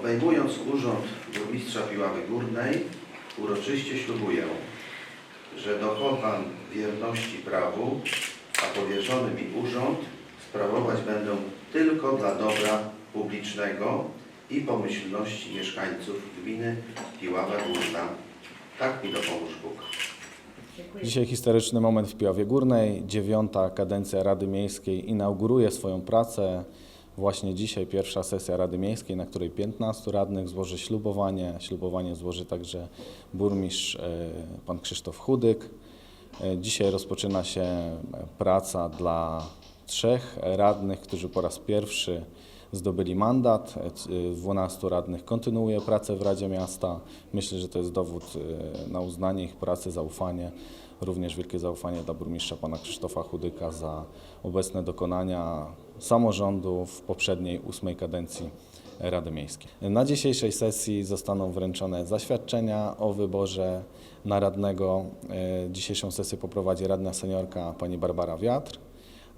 Obejmując urząd burmistrza Piławy Górnej, uroczyście ślubuję, że dochowam wierności prawu, a powierzony mi urząd sprawować będę tylko dla dobra publicznego i pomyślności mieszkańców gminy Piława Górna. Tak mi dopomóż Bóg. Dzisiaj historyczny moment w Piławie Górnej. Dziewiąta kadencja Rady Miejskiej inauguruje swoją pracę. Właśnie dzisiaj pierwsza sesja Rady Miejskiej, na której 15 radnych złoży ślubowanie. Ślubowanie złoży także burmistrz e, pan Krzysztof Chudyk. E, Dzisiaj rozpoczyna się praca dla trzech radnych, którzy po raz pierwszy zdobyli mandat. E, c- e, 12 radnych kontynuuje pracę w Radzie Miasta. Myślę, że to jest dowód e, na uznanie ich pracy, zaufanie. Również wielkie zaufanie dla burmistrza pana Krzysztofa Chudyka za obecne dokonania samorządu w poprzedniej ósmej kadencji Rady Miejskiej. Na dzisiejszej sesji zostaną wręczone zaświadczenia o wyborze na radnego. E, Dzisiejszą sesję poprowadzi radna seniorka pani Barbara Wiatr,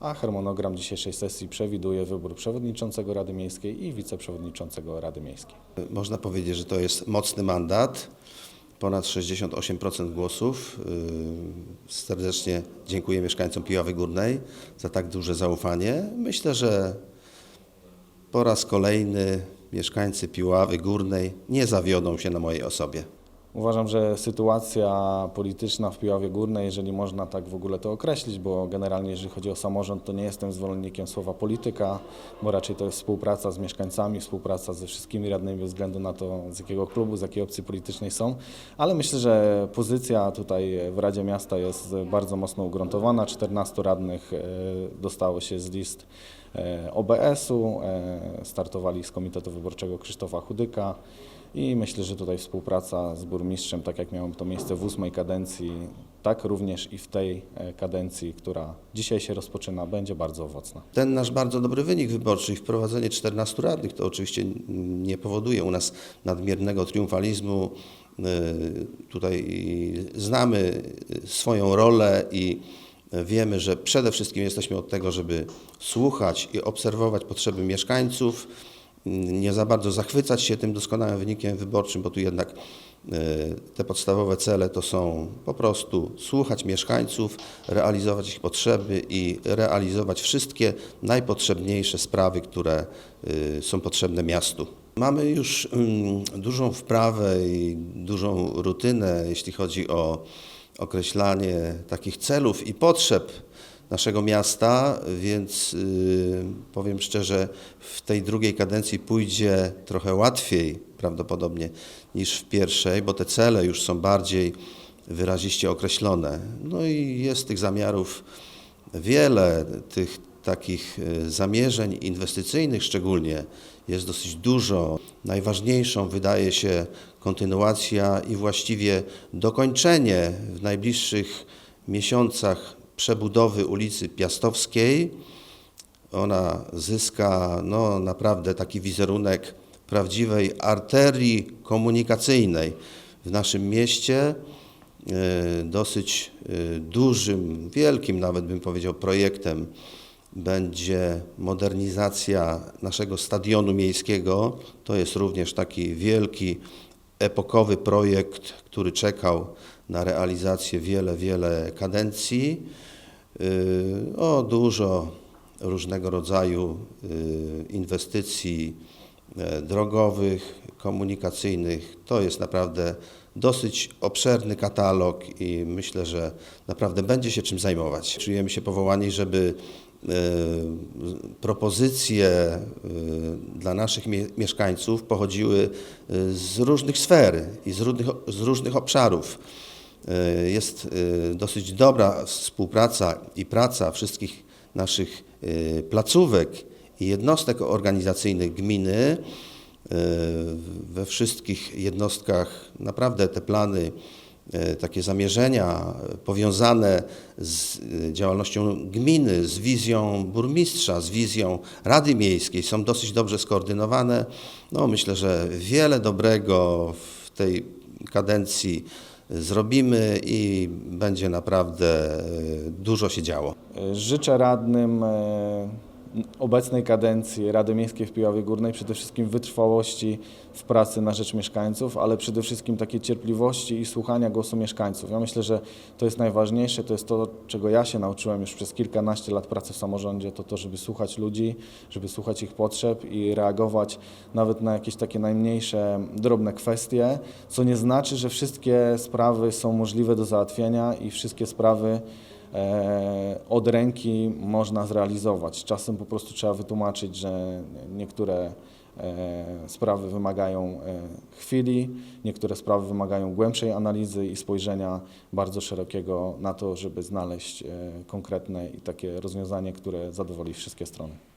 a harmonogram dzisiejszej sesji przewiduje wybór przewodniczącego Rady Miejskiej i wiceprzewodniczącego Rady Miejskiej. Można powiedzieć, że to jest mocny mandat, ponad 68% głosów. Yy, Serdecznie dziękuję mieszkańcom Piławy Górnej za tak duże zaufanie. Myślę, że po raz kolejny mieszkańcy Piławy Górnej nie zawiodą się na mojej osobie. Uważam, że sytuacja polityczna w Piławie Górnej, jeżeli można tak w ogóle to określić, bo generalnie jeżeli chodzi o samorząd, to nie jestem zwolennikiem słowa polityka, bo raczej to jest współpraca z mieszkańcami, współpraca ze wszystkimi radnymi bez względu na to, z jakiego klubu, z jakiej opcji politycznej są. Ale myślę, że pozycja tutaj w Radzie Miasta jest bardzo mocno ugruntowana. 14 radnych e, dostało się z list e, OBS-u, e, startowali z Komitetu Wyborczego Krzysztofa Chudyka. I myślę, że tutaj współpraca z burmistrzem, tak jak miało to miejsce w ósmej kadencji, tak również i w tej e, kadencji, która dzisiaj się rozpoczyna, będzie bardzo owocna. Ten nasz bardzo dobry wynik wyborczy i wprowadzenie 14 radnych to oczywiście nie powoduje u nas nadmiernego triumfalizmu. Yy, Tutaj znamy swoją rolę i wiemy, że przede wszystkim jesteśmy od tego, żeby słuchać i obserwować potrzeby mieszkańców, nie za bardzo zachwycać się tym doskonałym wynikiem wyborczym, bo tu jednak e, te podstawowe cele to są po prostu słuchać mieszkańców, realizować ich potrzeby i realizować wszystkie najpotrzebniejsze sprawy, które e, są potrzebne miastu. Mamy już mm, dużą wprawę i dużą rutynę, jeśli chodzi o określanie takich celów i potrzeb naszego miasta, więc y, powiem szczerze, w tej drugiej kadencji pójdzie trochę łatwiej prawdopodobnie niż w pierwszej, bo te cele już są bardziej wyraziście określone. No i jest tych zamiarów wiele, tych takich y, zamierzeń inwestycyjnych szczególnie jest dosyć dużo. Najważniejszą wydaje się kontynuacja i właściwie dokończenie w najbliższych miesiącach przebudowy ulicy Piastowskiej. Ona zyska no, naprawdę taki wizerunek prawdziwej arterii komunikacyjnej w naszym mieście. E, Dosyć e, dużym, wielkim nawet bym powiedział projektem będzie modernizacja naszego stadionu miejskiego. To jest również taki wielki, epokowy projekt, który czekał na realizację wiele, wiele kadencji. Yy, O dużo różnego rodzaju yy, inwestycji e, drogowych, komunikacyjnych. To jest naprawdę dosyć obszerny katalog i myślę, że naprawdę będzie się czym zajmować. Czujemy się powołani, żeby propozycje e, dla naszych mie- mieszkańców pochodziły e, z różnych sfer i z różnych, z różnych obszarów. E, Jest e, dosyć dobra współpraca i praca wszystkich naszych e, placówek i jednostek organizacyjnych gminy. E, We wszystkich jednostkach naprawdę te plany, e, takie zamierzenia e, powiązane z e, działalnością gminy, z wizją burmistrza, z wizją Rady Miejskiej są dosyć dobrze skoordynowane. No, myślę, że wiele dobrego w tej kadencji zrobimy i będzie naprawdę e, dużo się działo. Życzę radnym e, obecnej kadencji Rady Miejskiej w Piławie Górnej przede wszystkim wytrwałości w pracy na rzecz mieszkańców, ale przede wszystkim takiej cierpliwości i słuchania głosu mieszkańców. Ja myślę, że to jest najważniejsze, to jest to, czego ja się nauczyłem już przez kilkanaście lat pracy w samorządzie, to to, żeby słuchać ludzi, żeby słuchać ich potrzeb i reagować nawet na jakieś takie najmniejsze, drobne kwestie, co nie znaczy, że wszystkie sprawy są możliwe do załatwienia i wszystkie sprawy od ręki można zrealizować. Czasem po prostu trzeba wytłumaczyć, że niektóre e, sprawy wymagają e, chwili, niektóre sprawy wymagają głębszej analizy i spojrzenia bardzo szerokiego na to, żeby znaleźć e, konkretne i takie rozwiązanie, które zadowoli wszystkie strony.